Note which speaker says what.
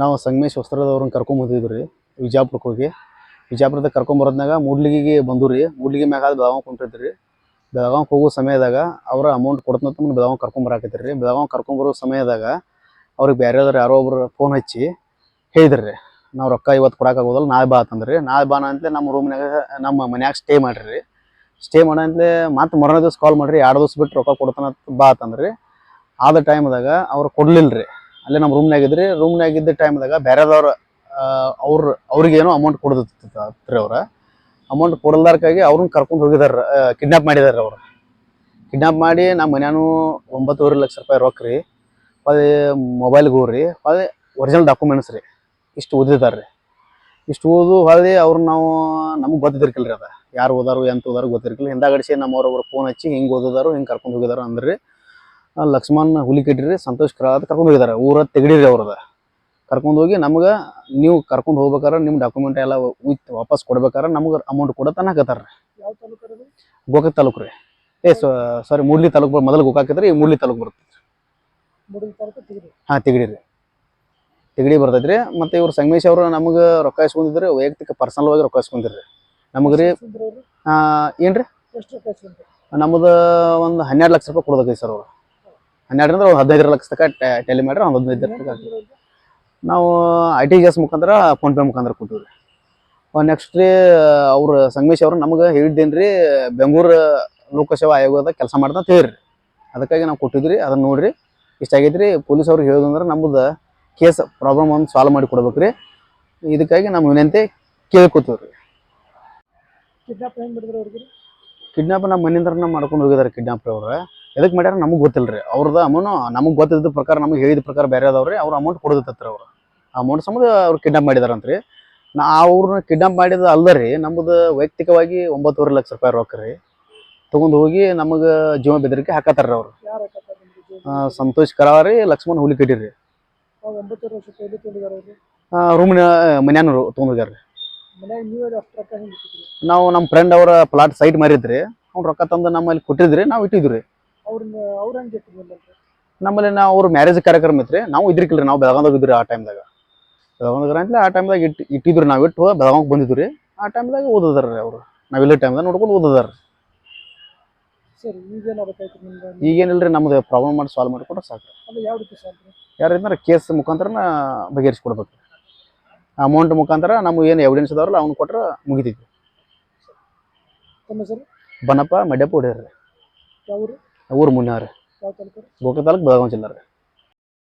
Speaker 1: ನಾವು ಸಂಗಮೇಶ್ ವಸ್ತ್ರದವ್ರನ್ನ ಕರ್ಕೊಂಬಂದಿದ್ವಿ ರೀ ವಿಜಾಪುರಕ್ಕೆ ಹೋಗಿ. ವಿಜಾಪುರದಾಗ ಕರ್ಕೊಂಬರೋದ್ನಾಗ ಮೂಡ್ಲಿಗಿಗೆ ಬಂದು ರೀ. ಮೂಡ್ಲಿಗಿ ಮ್ಯಾಗ ಅದು ಬೆಳಗಾವ್ ಕುಂಟಿದ್ರಿ ರೀ. ಬೆಳಗಾವ್ಗೆ ಹೋಗೋ ಸಮಯದಾಗ ಅವರ ಅಮೌಂಟ್ ಕೊಡ್ತಂತ ಬೆಳಗಾವ್ ಕರ್ಕೊಂಬರಾಕತ್ರಿ ರೀ. ಬೆಳಗಾವ್ ಕರ್ಕೊಂಬರೋ ಸಮಯದಾಗ ಅವ್ರಿಗೆ ಬೇರೆದವ್ರು ಯಾರೋ ಒಬ್ರು ಫೋನ್ ಹಚ್ಚಿ ಹೇಳಿದ್ರಿ ರೀ. ನಾವು ರೊಕ್ಕ ಇವತ್ತು ಕೊಡೋಕ್ಕಾಗೋದಲ್ಲ ನಾಳೆ ಬಾ ಅಂತಂದ್ರಿ ನಾಳೆ ಬಾ ಅಂತಲೇ ನಮ್ಮ ರೂಮ್ನಾಗ ನಮ್ಮ ಮನ್ಯಾಗ ಸ್ಟೇ ಮಾಡ್ರಿ ಸ್ಟೇ ಮಾಡಂತಲೇ ಮತ್ತೆ ಮರನೇ ದಿವಸ ಕಾಲ್ ಮಾಡ್ರಿ. ಎರಡು ದಿವಸ ಬಿಟ್ಟು ರೊಕ್ಕ ಕೊಡ್ತಾನ ಬಾ ಅಂತಂದ್ರಿ ಆದ ಟೈಮ್ದಾಗ ಅವ್ರು ಕೊಡ್ಲಿಲ್ಲ ರೀ ಅಲ್ಲೇ ನಮ್ಮ ರೂಮ್ನಾಗ ಇದ್ರಿ. ರೂಮ್ನಾಗ ಇದ್ದ ಟೈಮ್ದಾಗ ಬೇರೆದವ್ರ ಅವ್ರ, ಅವ್ರಿಗೇನೋ ಅಮೌಂಟ್ ಕೊಡದಿತ್ತು ಅವ್ರ. ಅಮೌಂಟ್ ಕೊಡಲ್ದಾರ್ಕಾಗಿ ಅವ್ರನ್ನ ಕರ್ಕೊಂಡು ಹೋಗಿದಾರ ಕಿಡ್ನಾಪ್ ಮಾಡಿದಾರೆ ಅವ್ರು. ಕಿಡ್ನಾಪ್ ಮಾಡಿ ನಮ್ಮ ಮನ್ಯಾನು ಒಂಬತ್ತೂವರೆ ಲಕ್ಷ ರೂಪಾಯಿ ರೊಕ್ಕ ರೀ. ಅದೇ ಮೊಬೈಲ್ಗೆ ಹೋಗ್ರಿ ಅದೇ ಒರಿಜಿನಲ್ ಡಾಕ್ಯುಮೆಂಟ್ಸ್ ರೀ. ಇಷ್ಟು ಓದಿದ್ದಾರೆ ಇಷ್ಟು ಓದು ಹೊಳ್ಳಿ ಅವ್ರು ನಾವು, ನಮಗೆ ಗೊತ್ತಿದ್ದಿರ್ಕಿಲ್ಲ ರೀ ಅದ. ಯಾರು ಓದಾರು, ಎಂತ ಓದಾರು ಗೊತ್ತಿರ್ಕಿಲ್ಲ. ಹಿಂದಾಗಡಿಸಿ ನಮ್ಮವ್ರೊಬ್ರು ಫೋನ್ ಹಚ್ಚಿ ಹಿಂಗೆ ಓದಿದಾರು, ಹಿಂಗೆ ಕರ್ಕೊಂಡು ಹೋಗಿದಾರು ಅಂದ್ರಿ. ಲಕ್ಷ್ಮಣ್ ಹುಲಿಕೆಟ್ರಿ ಸಂತೋಷ್ ಕರಾತ್ ಕರ್ಕೊಂಡು ಹೋಗಿದ್ದಾರೆ. ಊರ ತೆಗಡಿರಿ ಅವ್ರದ. ಕರ್ಕೊಂಡು ಹೋಗಿ ನಮ್ಗೆ ನೀವು ಕರ್ಕೊಂಡು ಹೋಗ್ಬೇಕಾರೆ ನಿಮ್ಮ ಡಾಕ್ಯುಮೆಂಟ್ ಎಲ್ಲ ವಿತ್ ವಾಪಸ್ ಕೊಡ್ಬೇಕಾರೆ ನಮ್ಗೆ ಅಮೌಂಟ್ ಕೂಡ
Speaker 2: ತನಕತಾರ
Speaker 1: ಗೋಕಾಕ್ ತಾಲೂಕು ರೀ. ಏ ಸಾರಿ ಮೂಡ್ಲಿ ತಾಲೂಕು ಮೊದಲು ಗೋಕಾಕ್ ಈ ಮೂಡ್ಲಿ ತಾಲೂಕು ಬರುತ್ತೆ ಹಾ ತಿಗಡಿ ರೀ ತಿಗಡಿ ಬರ್ತೈತ್ರಿ ಮತ್ತು ಇವ್ರು ಸಂಗಮೇಶ್ ಅವರು ನಮಗೆ ರೊಕ್ಕ ಇಸ್ಕೊಂಡಿದ್ರಿ ವೈಯಕ್ತಿಕ ಪರ್ಸನಲ್ ಆಗಿ ರೊಕ್ಕ ಇಸ್ಕೊಂಡಿರಿ ನಮಗೆ ರೀ ಏನು ರೀ ನಮ್ಮದು ಒಂದು ಹನ್ನೆರಡು ಲಕ್ಷ ರೂಪಾಯಿ ಕೊಡ್ಬೇಕೈತಿ ಸರ್ ಅವರು. ಹನ್ನೆರಡು ಅಂದ್ರೆ ಒಂದು ಹದಿನೈದು ಲಕ್ಷ ತನಕ ಟೆಲಿ ಮಾಡ್ರೆ ಒಂದು ಹದಿನೈದು ತನಕ ನಾವು ಐ ಟಿ ಎಸ್ ಮುಖಾಂತರ ಫೋನ್ಪೇ ಮುಖಾಂತರ ಕೊಟ್ಟಿವಿ ರೀ ನೆಕ್ಸ್ಟ್ ರೀ ಅವ್ರು ಸಂಗಮೇಶ್ ಅವರು ನಮಗೆ ಹೇಳಿದ್ದೇನು ರೀ ಬೆಂಗಳೂರು ಲೋಕಸೇವಾ ಆಯೋಗದ ಕೆಲಸ ಮಾಡ್ತಾ ಹೇಳ್ರಿ. ಅದಕ್ಕಾಗಿ ನಾವು ಕೊಟ್ಟಿದ್ರಿ ಅದನ್ನ ನೋಡ್ರಿ. ಇಷ್ಟ ಆಗೈತೆ ರೀ ಪೊಲೀಸ್ ಅವ್ರಿಗೆ ಹೇಳೋದಂದ್ರೆ ನಮ್ಮದು ಕೇಸ್ ಪ್ರಾಬ್ಲಮ್ ಒಂದು ಸಾಲ್ವ್ ಮಾಡಿ ಕೊಡ್ಬೇಕು ರೀ ಇದಕ್ಕಾಗಿ ನಮ್ಮ ವಿನಂತಿ ಕೇಳ್ಕೊತೀವ್ರಿ. ರೀ
Speaker 2: ಕಿಡ್ನಾಪ್
Speaker 1: ಕಿಡ್ನಾಪ್ ನಮ್ಮ ಮನೆಯಿಂದ ಮಾಡ್ಕೊಂಡು ಹೋಗಿದಾರೆ ಕಿಡ್ನಾಪ್ ಅವ್ರು. ಎದಕ್ಕೆ ಮಾಡ್ಯಾರ ನಮಗೆ ಗೊತ್ತಿಲ್ಲ ರೀ ಅವ್ರದ್ದು ಅಮೌಂಟ್ ನಮಗೆ ಗೊತ್ತಿದ್ದ ಪ್ರಕಾರ ನಮಗೆ ಹೇಳಿದ ಪ್ರಕಾರ ಬೇರೆ ಅದಾವ್ರಿ. ಅವ್ರು ಅಮೌಂಟ್ ಕೊಡೋದತ್ತ ಅವ್ರು. ಅಮೌಂಟ್ ಸಂಬಂಧ ಅವ್ರು ಕಿಡ್ನಾಪ್ ಮಾಡಿದಾರಂತ್ರಿ. ನಾ ಅವ್ರನ್ನ ಕಿಡ್ನಾಪ್ ಮಾಡಿದ ಅಲ್ಲರಿ ನಮ್ಮದು ವೈಯಕ್ತಿಕವಾಗಿ ಒಂಬತ್ತುವರೆ ಲಕ್ಷ ರೂಪಾಯಿ ರೊಕ್ಕ ರೀ. ತೊಗೊಂಡು ಹೋಗಿ ನಮಗೆ ಜೀವ ಬೆದರಿಕೆ ಹಾಕತ್ತಾರ ಅವರು ಸಂತೋಷ್ ಕರಾವರಿ ಲಕ್ಷ್ಮಣ್ ಹುಲಿಕಟ್ಟಿ ರೀ. ರೂಮಿನ ಮನ್ಯಾನ ತೊಗೊಂಡೋಗ್ಯಾರ ರೀ.
Speaker 2: ನೀವೇ
Speaker 1: ನಮ್ಮ ಫ್ರೆಂಡ್ ಅವರ ಪ್ಲಾಟ್ ಸೈಟ್ ಮಾರಿದ್ರಿ. ಅವ್ನು ರೊಕ್ಕ ತಂದು ನಮ್ಮಲ್ಲಿ ಕೊಟ್ಟಿದ್ರಿ ನಾವು ಇಟ್ಟಿದ್ರಿ
Speaker 2: ಅವ್ರನ್ನ ಅವ್ರ ಹೆಂಗ್
Speaker 1: ನಮ್ಮಲ್ಲಿ ನಾವು ಅವ್ರ ಮ್ಯಾರೇಜ್ ಕಾರ್ಯಕ್ರಮ ಇತ್ತು ನಾವು ಇದ್ರಿಕಿಲ್ರಿ ನಾವು ಬೆಳಗಾವ್ದಾಗ ಇದ್ರಿ ಆ ಟೈಮ್ದಾಗ ಬೆಳಗಾವ್ದಾಗ ಅಂತಲೇ ಆ ಟೈಮ್ದಾಗ ಇಟ್ಟು ಇಟ್ಟಿದ್ರು ನಾವು ಇಟ್ಟು ಬೆಳಗಾವ್ಗೆ ಬಂದಿದ್ವಿ ರೀ. ಆ ಟೈಮ್ದಾಗ ಓದೋದಾರ ರೀ ಅವರು. ನಾವೆಲ್ಲ ಟೈಮ್ದಾಗ ನೋಡ್ಕೊಂಡು ಓದಿದಾರ
Speaker 2: ಸರಿ ಈಗೇನಾಗಬೇಕಾಯ್ತು ನಿಮ್ಗೆ
Speaker 1: ಈಗೇನಿಲ್ರಿ ನಮ್ದು ಪ್ರಾಬ್ಲಮ್ ಮಾಡಿ ಸಾಲ್ವ್ ಮಾಡಿಕೊಟ್ರೆ ಸಾಕು
Speaker 2: ಅದು ಯಾವ ರೀತಿ ಸಾಲ್ರಿ
Speaker 1: ಯಾರಿಂದ ಕೇಸ್ ಮುಖಾಂತರನ ಬಗೆಹರಿಸ್ಕೊಡ್ಬೇಕು ಅಮೌಂಟ್ ಮುಖಾಂತರ ನಮ್ಗೆ ಏನು ಎವಿಡೆನ್ಸ್ ಅದಾವಲ್ಲ ಅವ್ನು ಕೊಟ್ರೆ ಮುಗಿತೈತಿ
Speaker 2: ತಮ್ಮ ಹೆಸರು?
Speaker 1: ಬನ್ನಪ್ಪ ಮಡ್ಯಪ್ಪ ಹೊಡ್ಯಾರ
Speaker 2: ಯಾವ ಊರು
Speaker 1: ಊರು ಮುನ್ಯಾರ
Speaker 2: ಯಾವ ತಾಲೂಕು
Speaker 1: ಗೋಕಾಕ್ ತಾಲೂಕು ಬೆಳಗಾವಿ ಜಿಲ್ಲಾ ರೀ